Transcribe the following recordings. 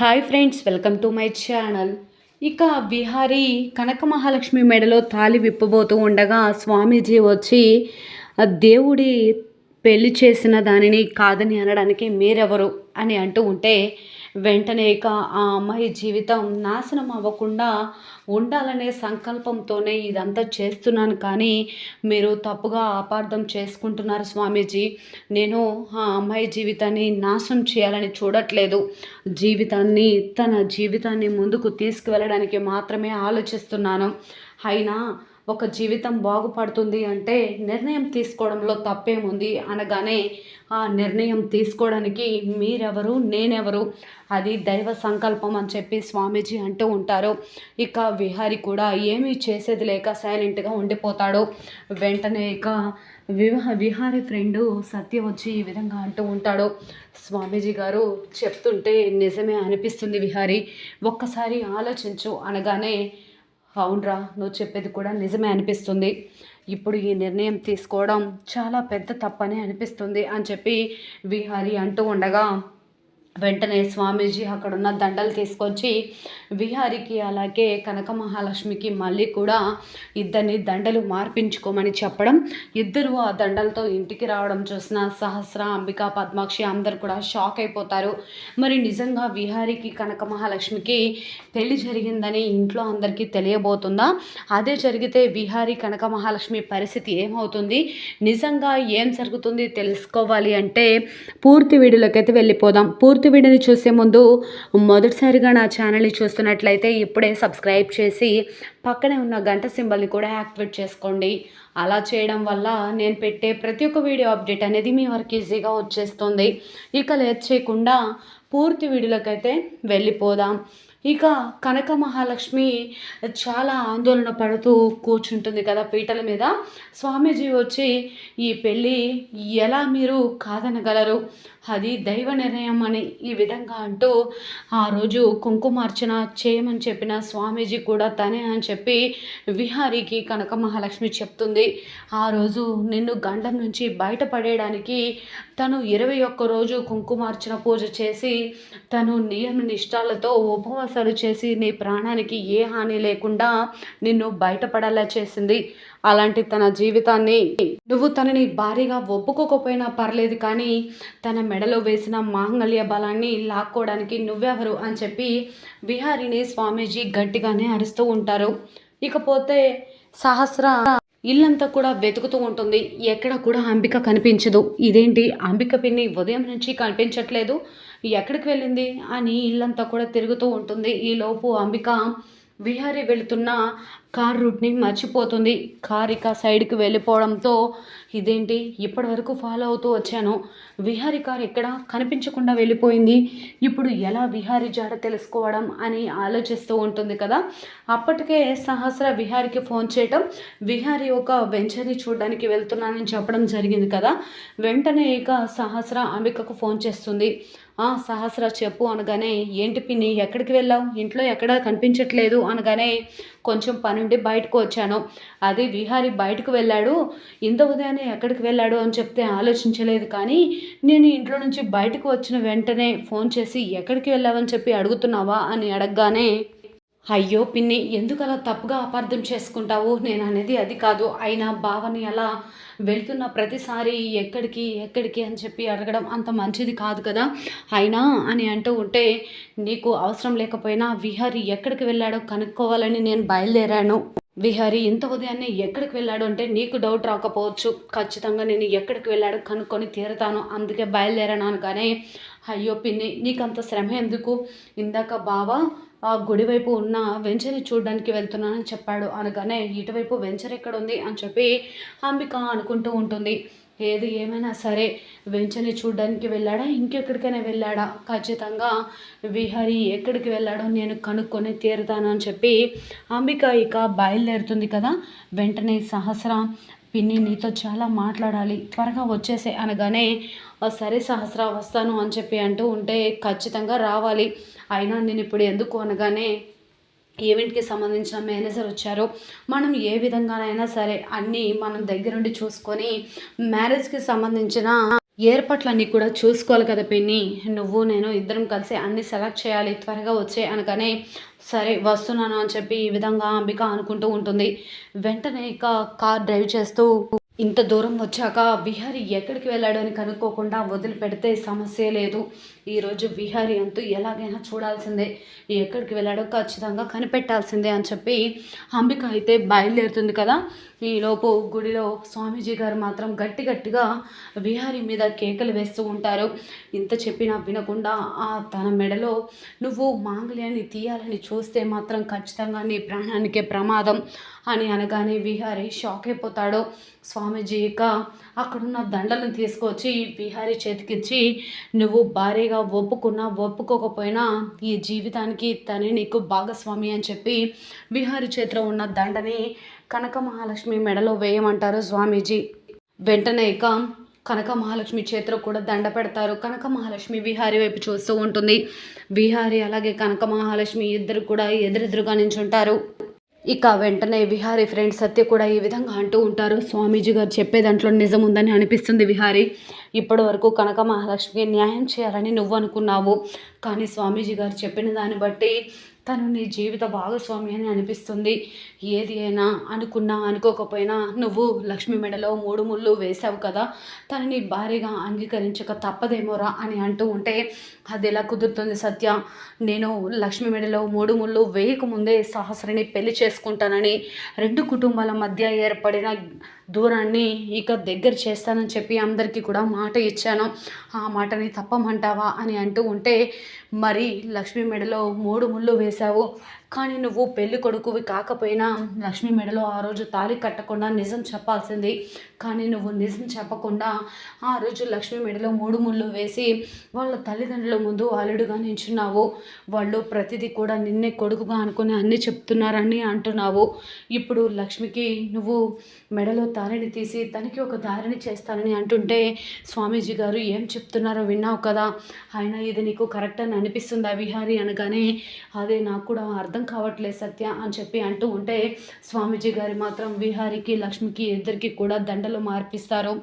Hi friends welcome to my channel. ఇక బిహారీ కనక మహాలక్ష్మి మెడలో తాలి విప్పబోతూ ఉండగా స్వామీజీ వచ్చి దేవుడి పెళ్ళి చేసిన దానిని కాదని అనడానికి మీరెవరు? అని అంటూ ఉంటే వెంటనే ఇక ఆ అమ్మాయి జీవితం నాశనం అవ్వకుండా ఉండాలనే సంకల్పంతోనే ఇదంతా చేస్తున్నాను. కానీ మీరు తప్పుగా అపార్థం చేసుకుంటున్నారు స్వామీజీ. నేను ఆ అమ్మాయి జీవితాన్ని నాశనం చేయాలని చూడట్లేదు. జీవితాన్ని తన జీవితాన్ని ముందుకు తీసుకువెళ్ళడానికి మాత్రమే ఆలోచిస్తున్నాను. అయినా ఒక జీవితం బాగుపడుతుంది అంటే నిర్ణయం తీసుకోవడంలో తప్పేముంది అనగానే ఆ నిర్ణయం తీసుకోవడానికి మీరెవరు నేనెవరు? అది దైవ సంకల్పం అని చెప్పి స్వామీజీ అంటూ ఉంటారు. ఇక విహారి కూడా ఏమీ చేసేది లేక సైలెంట్గా ఉండిపోతాడు. వెంటనే ఇక వివాహ విహారి ఫ్రెండు సత్య వచ్చి ఈ విధంగా అంటూ ఉంటాడు. స్వామీజీ గారు చెప్తుంటే నిజమే అనిపిస్తుంది విహారి. ఒక్కసారి ఆలోచించు అనగానే అవునరా నువ్వు చెప్పేది కూడా నిజమే అనిపిస్తుంది. ఇప్పుడు ఈ నిర్ణయం తీసుకోవడం చాలా పెద్ద తప్పని అనిపిస్తుంది అని చెప్పి విహారీ అంటూ ఉండగా వెంటనే స్వామీజీ అక్కడున్న దండలు తీసుకొచ్చి విహారికి అలాగే కనక మహాలక్ష్మికి మళ్ళీ కూడా ఇద్దరిని దండలు మార్పించుకోమని చెప్పడం ఇద్దరు ఆ దండలతో ఇంటికి రావడం చూసిన సహస్ర అంబిక పద్మాక్షి అందరు కూడా షాక్ అయిపోతారు. మరి నిజంగా విహారికి కనక మహాలక్ష్మికి పెళ్ళి జరిగిందని ఇంట్లో అందరికీ తెలియబోతుందా? అదే జరిగితే విహారి కనక మహాలక్ష్మి పరిస్థితి ఏమవుతుంది? నిజంగా ఏం జరుగుతుంది తెలుసుకోవాలి అంటే పూర్తి వీడియోలోకైతే వెళ్ళిపోదాం. పూర్తి వీడియోని చూసే ముందు మొదటిసారిగా నా ఛానల్ని చూస్తున్నట్లయితే ఇప్పుడే సబ్స్క్రైబ్ చేసి పక్కనే ఉన్న గంట సింబల్ని కూడా యాక్టివేట్ చేసుకోండి. అలా చేయడం వల్ల నేను పెట్టే ప్రతి ఒక్క వీడియో అప్డేట్ అనేది మీ వరకు ఈజీగా వచ్చేస్తుంది. ఇక లేట్ చేయకుండా పూర్తి వీడియోలకైతే వెళ్ళిపోదాం. ఇక కనక మహాలక్ష్మి చాలా ఆందోళన పడుతూ కూర్చుంటుంది కదా పీటల మీద. స్వామీజీ వచ్చి ఈ పెళ్ళి ఎలా మీరు కాదనగలరు? అది దైవ నిర్ణయం అని ఈ విధంగా అంటూ ఆ రోజు కుంకుమార్చన చేయమని చెప్పిన స్వామీజీ కూడా తనే అని చెప్పి విహారీకి కనక మహాలక్ష్మి చెప్తుంది. ఆ రోజు నిన్ను గండం నుంచి బయటపడేయడానికి తను ఇరవై ఒక్క రోజు కుంకుమార్చన పూజ చేసి తను నియమ నిష్టాలతో ఉపవాసాలు చేసి నీ ప్రాణానికి ఏ హాని లేకుండా నిన్ను బయటపడేలా చేసింది. అలాంటి తన జీవితాన్ని నువ్వు తనని భారీగా ఒప్పుకోకపోయినా పర్లేదు కానీ తన మెడలో వేసిన మాంగళ్య బలాన్ని లాక్కోవడానికి నువ్వెవరు అని చెప్పి విహారిని స్వామీజీ గట్టిగానే అరుస్తూ ఉంటారు. ఇకపోతే సహస్ర ఇల్లంతా కూడా వెతుకుతూ ఉంటుంది. ఎక్కడ కూడా అంబిక కనిపించదు. ఇదేంటి? అంబిక పిన్ని ఉదయం నుంచి కనిపించట్లేదు. ఎక్కడికి వెళ్ళింది? అని ఇల్లంతా కూడా తిరుగుతూ ఉంటుంది. ఈలోపు అంబిక విహారీ వెళుతున్న కార్ రూట్ని మర్చిపోతుంది. కార్ ఇక సైడ్కి వెళ్ళిపోవడంతో ఇదేంటి? ఇప్పటి వరకు ఫాలో అవుతూ వచ్చాను. విహారీ కార్ ఎక్కడ కనిపించకుండా వెళ్ళిపోయింది. ఇప్పుడు ఎలా విహారీ జాడ తెలుసుకోవడం అని ఆలోచిస్తూ ఉంటుంది కదా. అప్పటికే సహస్ర విహారికి ఫోన్ చేయటం విహారీ ఒక వెంచర్ని చూడడానికి వెళ్తున్నానని చెప్పడం జరిగింది కదా. వెంటనే ఇక సహస్ర అంబికకు ఫోన్ చేస్తుంది. సహస్ర చెప్పు అనగానే ఏంటి పిన్ని ఎక్కడికి వెళ్ళావు? ఇంట్లో ఎక్కడా కనిపించట్లేదు అనగానే కొంచెం పనుండి బయటకు వచ్చాను. అది విహారీ బయటకు వెళ్ళాడు. ఇంత ఉదయాన్నే ఎక్కడికి వెళ్ళాడు? అని చెప్తే ఆలోచించలేదు కానీ నేను ఇంట్లో నుంచి బయటకు వచ్చిన వెంటనే ఫోన్ చేసి ఎక్కడికి వెళ్ళావని చెప్పి అడుగుతున్నావా? అని అడగగానే అయ్యో పిన్ని ఎందుకు అలా తప్పుగా అపార్థం చేసుకుంటావు? నేను అనేది అది కాదు. అయినా భావని అలా వెళ్తున్న ప్రతిసారి ఎక్కడికి ఎక్కడికి అని చెప్పి అడగడం అంత మంచిది కాదు కదా? అయినా అని అంటూ ఉంటే నీకు అవసరం లేకపోయినా విహారీ ఎక్కడికి వెళ్ళాడో కనుక్కోవాలని నేను బయలుదేరాను. విహారీ ఇంత ఉదయాన్నే ఎక్కడికి వెళ్ళాడు అంటే నీకు డౌట్ రాకపోవచ్చు. ఖచ్చితంగా నేను ఎక్కడికి వెళ్ళాడో కనుక్కొని తీరుతాను. అందుకే బయలుదేరాను అనగానే అయ్యో పిన్ని నీకంత శ్రమ ఎందుకు? ఇందాక బావ ఆ గుడి వైపు ఉన్న వెంచర్ని చూడడానికి వెళ్తున్నానని చెప్పాడు అనగానే ఇటువైపు వెంచర్ ఎక్కడ ఉంది అని చెప్పి అంబిక అనుకుంటూ ఉంటుంది. ఏది ఏమైనా సరే వెంచర్ని చూడడానికి వెళ్ళాడా? ఇంకెక్కడికైనా వెళ్ళాడా? ఖచ్చితంగా విహారి ఎక్కడికి వెళ్ళాడో నేను కనుక్కొని తీరుతాను అని చెప్పి అంబిక ఇక బయలుదేరుతుంది కదా. వెంటనే సహస్ర పిన్ని నీతో చాలా మాట్లాడాలి త్వరగా వచ్చేసే అనగానే సరే సహస్ర వస్తాను అని చెప్పి అంటూ ఉంటే ఖచ్చితంగా రావాలి. అయినా నేను ఇప్పుడు ఎందుకు అనగానే ఈవెంట్కి సంబంధించిన మేనేజర్ వచ్చారు మనం ఏ విధంగానైనా సరే అన్నీ మనం దగ్గరుండి చూసుకొని మ్యారేజ్కి సంబంధించిన ఏర్పాట్లన్నీ కూడా చూసుకోవాలి కదా పిన్ని. నువ్వు నేను ఇద్దరం కలిసి అన్ని సెలెక్ట్ చేయాలి. త్వరగా వచ్చే అనగానే సరే వస్తున్నాను అని చెప్పి ఈ విధంగా అంబిక అనుకుంటూ ఉంటుంది. వెంటనే ఇక కార్ డ్రైవ్ చేస్తూ ఇంత దూరం వచ్చాక విహారీ ఎక్కడికి వెళ్ళాడు అని కనుక్కోకుండా వదిలిపెడితే సమస్య లేదు. ఈరోజు విహారీ అంతా ఎలాగైనా చూడాల్సిందే. ఎక్కడికి వెళ్ళాడో ఖచ్చితంగా కనిపెట్టాల్సిందే అని చెప్పి అంబిక అయితే బయలుదేరుతుంది కదా. ఈలోపు గుడిలో స్వామీజీ గారు మాత్రం గట్టి గట్టిగా విహారీ మీద కేకలు వేస్తూ ఉంటారు. ఇంత చెప్పినా వినకుండా ఆ తన మెడలో నువ్వు మాంగళ్యాన్ని తీయాలని చూస్తే మాత్రం ఖచ్చితంగా నీ ప్రాణానికే ప్రమాదం. అని అనగానే విహారీ షాక్ అయిపోతాడు. స్వామీజీ ఇక అక్కడున్న దండలను తీసుకొచ్చి విహారీ చేతికిచ్చి నువ్వు భారీగా ఒప్పుకున్నా ఒప్పుకోకపోయినా ఈ జీవితానికి తనే నీకు భాగస్వామి అని చెప్పి విహారీ చేతిలో ఉన్న దండని కనక మహాలక్ష్మి మెడలో వేయమంటారు స్వామీజీ. వెంటనే ఇక కనక మహాలక్ష్మి చేతిలో కూడా దండ పెడతారు. కనక మహాలక్ష్మి విహారి వైపు చూస్తూ ఉంటుంది. విహారి అలాగే కనక మహాలక్ష్మి ఇద్దరు కూడా ఎదురెదురుగా నించుంటారు. ఇక వెంటనే విహారీ ఫ్రెండ్ సత్య కూడా ఈ విధంగా అంటూ ఉంటారు. స్వామీజీ గారు చెప్పే దాంట్లో నిజం ఉందని అనిపిస్తుంది విహారీ. ఇప్పటి వరకు కనక మహాలక్ష్మికి న్యాయం చేయాలని నువ్వు అనుకున్నావు. కానీ స్వామీజీ గారు చెప్పిన దాన్ని బట్టి తను నీ జీవిత భాగస్వామి అని అనిపిస్తుంది. ఏది అయినా అనుకున్నా అనుకోకపోయినా నువ్వు లక్ష్మి మెడలో మూడు ముళ్ళు వేశావు కదా తనని భారీగా అంగీకరించక తప్పదేమోరా అని అంటూ ఉంటే అది ఎలా కుదురుతుంది సత్య? నేను లక్ష్మి మెడలో మూడు ముళ్ళు వేయకముందే సహస్రని పెళ్ళి చేసుకుంటానని రెండు కుటుంబాల మధ్య ఏర్పడిన దూరాన్ని ఇక దగ్గర చేస్తానని చెప్పి అందరికీ కూడా మాట ఇచ్చాను. ఆ మాటని తప్పమంటావా? అని అంటూ ఉంటే మరి లక్ష్మీ మెడలో మూడు ముళ్ళు వేశావు. కానీ నువ్వు పెళ్ళి కొడుకువి కాకపోయినా లక్ష్మి మెడలో ఆ రోజు తాళి కట్టకుండా నిజం చెప్పాల్సింది. కానీ నువ్వు నిజం చెప్పకుండా ఆ రోజు లక్ష్మి మెడలో మూడు ముళ్ళు వేసి వాళ్ళ తల్లిదండ్రుల ముందు అల్లుడుగా నించున్నావు. వాళ్ళు ప్రతిదీ కూడా నిన్నే కొడుకుగా అనుకుని అన్నీ చెప్తున్నారని అంటున్నావు. ఇప్పుడు లక్ష్మికి నువ్వు మెడలో తారిని తీసి తనకి ఒక దారిని చేస్తానని అంటుంటే స్వామీజీ గారు ఏం చెప్తున్నారో విన్నావు కదా. ఆయన ఇది నీకు కరెక్ట్ అని అనిపిస్తుందా విహారీ అనగానే? అదే నాకు కూడా అర్థం కావట్లేదు సత్య అని చెప్పి అంటూ ఉంటే స్వామీజీ గారి మాత్రం విహారికి లక్ష్మికి ఇద్దరికి కూడా దండలు మార్పిస్తారు.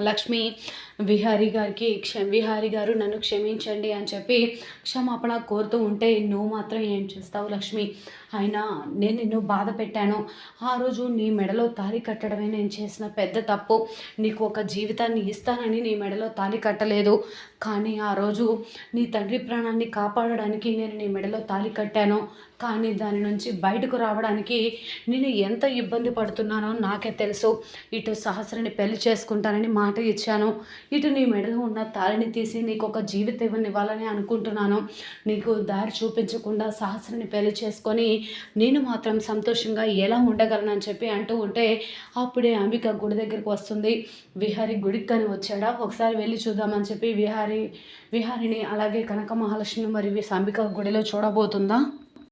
లక్ష్మి విహారి గారికి క్ష విహారి గారు నన్ను క్షమించండి అని చెప్పి క్షమాపణ కోరుతూ ఉంటే నువ్వు మాత్రం ఏం చేస్తావు లక్ష్మి? అయినా నేను నిన్ను బాధ పెట్టాను. ఆ రోజు నీ మెడలో తాళి కట్టడమే నేను చేసిన పెద్ద తప్పు. నీకు ఒక జీవితాన్ని ఇస్తానని నీ మెడలో తాళి కట్టలేదు. కానీ ఆ రోజు నీ తండ్రి ప్రాణాన్ని కాపాడడానికి నేను నీ మెడలో తాళి కట్టాను. కానీ దాని నుంచి బయటకు రావడానికి నేను ఎంత ఇబ్బంది పడుతున్నానో నాకే తెలుసు. ఇటు సహస్రని పెళ్ళి చేసుకుంటానని మా మాట ఇచ్చాను. ఇటు నీ మెడలో ఉన్న తాళిని తీసి నీకు ఒక జీవితం ఇవ్వాలని అనుకుంటున్నాను. నీకు దారి చూపించకుండా సహస్రని పెళ్ళి చేసుకొని నేను మాత్రం సంతోషంగా ఎలా ఉండగలనని చెప్పి అంటూ ఉంటే అప్పుడే అంబిక గుడి దగ్గరికి వస్తుంది. విహారి గుడికి కానీ వచ్చాడా? ఒకసారి వెళ్ళి చూద్దామని చెప్పి విహారి విహారిని అలాగే కనక మహాలక్ష్మి మరియు అంబిక గుడిలో చూడబోతుందా?